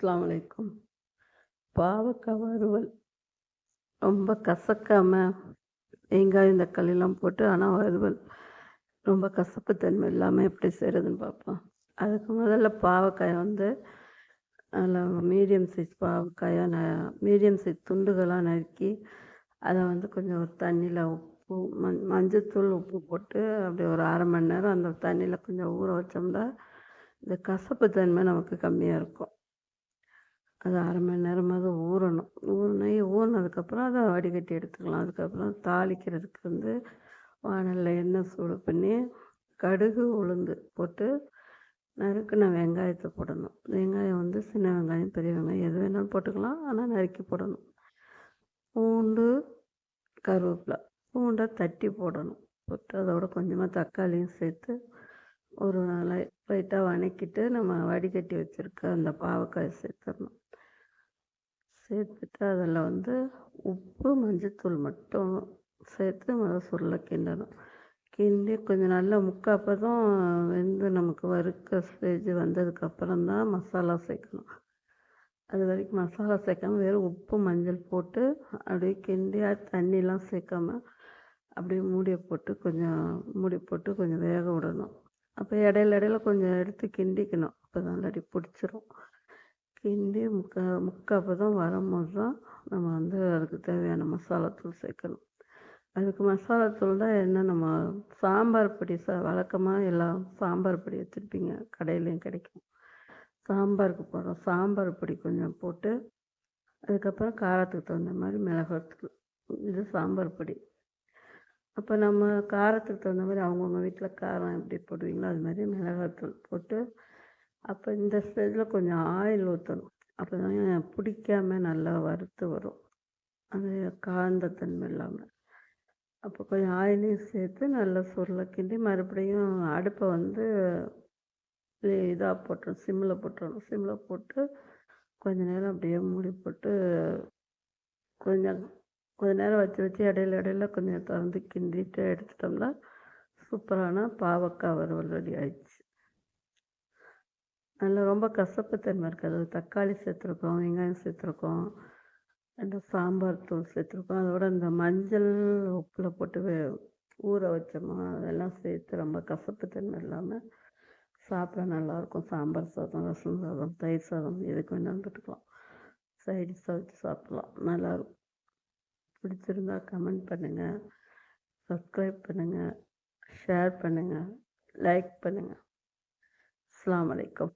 அஸ்லாம் வலைக்கும் பாவக்காய் வறுவல் ரொம்ப கசக்காம வெங்காயம் தக்காளி போட்டு ஆனால் வறுவல் ரொம்ப கசப்பு தன்மை இல்லாமல் எப்படி செய்கிறதுன்னு பார்ப்போம். அதுக்கு முதல்ல பாவக்காயை வந்து நல்லா மீடியம் சைஸ் பாவக்காயை ந மீடியம் சைஸ் துண்டுகளாக நறுக்கி அதை வந்து கொஞ்சம் ஒரு தண்ணியில் உப்பு மஞ் மஞ்சத்தூள் உப்பு போட்டு அப்படியே ஒரு அரை மணி நேரம் அந்த தண்ணியில் கொஞ்சம் ஊற வச்சோம்னா இந்த கசப்பு தன்மை நமக்கு கம்மியாக இருக்கும். அது அரை மணி நேரமாவது ஊறணும். ஊறினே ஊறினதுக்கப்புறம் அதை வடிகட்டி எடுத்துக்கலாம். அதுக்கப்புறம் தாளிக்கிறதுக்கு வந்து வானலில் எண்ணெய் சூடு பண்ணி கடுகு உளுந்து போட்டு நறுக்கின வெங்காயத்தை போடணும். வெங்காயம் வந்து சின்ன வெங்காயம் பெரிய வெங்காயம் எது வேணாலும் போட்டுக்கலாம். ஆனால் நறுக்கி போடணும். பூண்டு கருவேப்பிலை பூண்டை தட்டி போடணும். போட்டு அதோட கொஞ்சமாக தக்காளியும் சேர்த்து ஒரு நாளை லைட்டாக வணக்கிட்டு நம்ம வடிகட்டி வச்சுருக்க அந்த பாவக்காய் சேர்த்துடணும். சேர்த்துட்டு அதில் வந்து உப்பு மஞ்சத்தூள் மட்டும் சேர்த்து முதல் சுருள கிண்டணும். கிண்டி கொஞ்சம் நல்லா முக்காப்பதும் வெந்து நமக்கு வறுக்க ஸ்டேஜ் வந்ததுக்கப்புறம் தான் மசாலா சேர்க்கணும். அது வரைக்கும் மசாலா சேர்க்காம வெறும் உப்பு மஞ்சள் போட்டு அப்படியே கிண்டியாக தண்ணிலாம் சேர்க்காம அப்படியே மூடியை போட்டு கொஞ்சம் மூடி போட்டு கொஞ்சம் வேக விடணும். அப்போ இடையில இடையில கொஞ்சம் எடுத்து கிண்டிக்கணும். அப்போ தான் இல்லாட்டி பிடிச்சிரும். கிண்டி முக்கா முக்கால் பதம் வரும்போது தான் நம்ம வந்து அதுக்கு தேவையான மசாலாத்தூள் சேர்க்கணும். அதுக்கு மசாலாத்தூள் தான் என்ன? நம்ம சாம்பார் பொடி ச வழக்கமாக எல்லாம் சாம்பார் பொடி வச்சுருப்பீங்க. கடையிலையும் கிடைக்கும். சாம்பாருக்கு போடுறோம் சாம்பார் பொடி கொஞ்சம் போட்டு அதுக்கப்புறம் காரத்துக்கு தகுந்த மாதிரி மிளகாத்தூள். இது சாம்பார் பொடி. அப்போ நம்ம காரத்துக்கு தகுந்த மாதிரி அவங்கவுங்க வீட்டில் காரம் எப்படி போடுவீங்களோ அது மாதிரி மிளகாத்தூள் போட்டு அப்போ இந்த ஸ்டேஜில் கொஞ்சம் ஆயில் ஊற்றணும் அப்போ தான் பிடிக்காம நல்லா வறுத்து வரும். அது காந்த தன்மை இல்லாமல் அப்போ கொஞ்சம் ஆயிலையும் சேர்த்து நல்லா சுருளை கிண்டி மறுபடியும் அடுப்பை வந்து இதாக போட்டுரும் சிம்மில் போட்டுறணும். சிம்மில் போட்டு கொஞ்ச நேரம் அப்படியே மூடி போட்டு கொஞ்சம் கொஞ்ச நேரம் வச்சு வச்சு இடையில இடையில கொஞ்சம் திறந்து கிண்டிட்டு எடுத்துட்டோம்னா சூப்பரான பாவக்காய் வறுவல் ரெடி ஆயிடுச்சு. நல்லா ரொம்ப கசப்பு தன்மை இருக்காது தக்காளி சேர்த்துருக்கோம் வெங்காயம் சேர்த்துருக்கோம் அந்த சாம்பார் தூள் சேர்த்துருக்கோம். அதோட இந்த மஞ்சள் உப்பில் போட்டு ஊற வச்சோமா அதெல்லாம் சேர்த்து ரொம்ப கசப்பு தன்மை இல்லாமல் சாப்பிட நல்லாயிருக்கும். சாம்பார் சாதம் ரசம் சாதம் தயிர் சாதம் எதுக்கு வேணாலும் போட்டுக்கலாம் சைடிஷாக வச்சு சாப்பிட்லாம். நல்லாயிருக்கும். பிடிச்சிருந்தா கமெண்ட் பண்ணுங்கள் சப்ஸ்கிரைப் பண்ணுங்கள் ஷேர் பண்ணுங்கள் லைக் பண்ணுங்கள் அஸ்ஸலாமு வலைக்கம்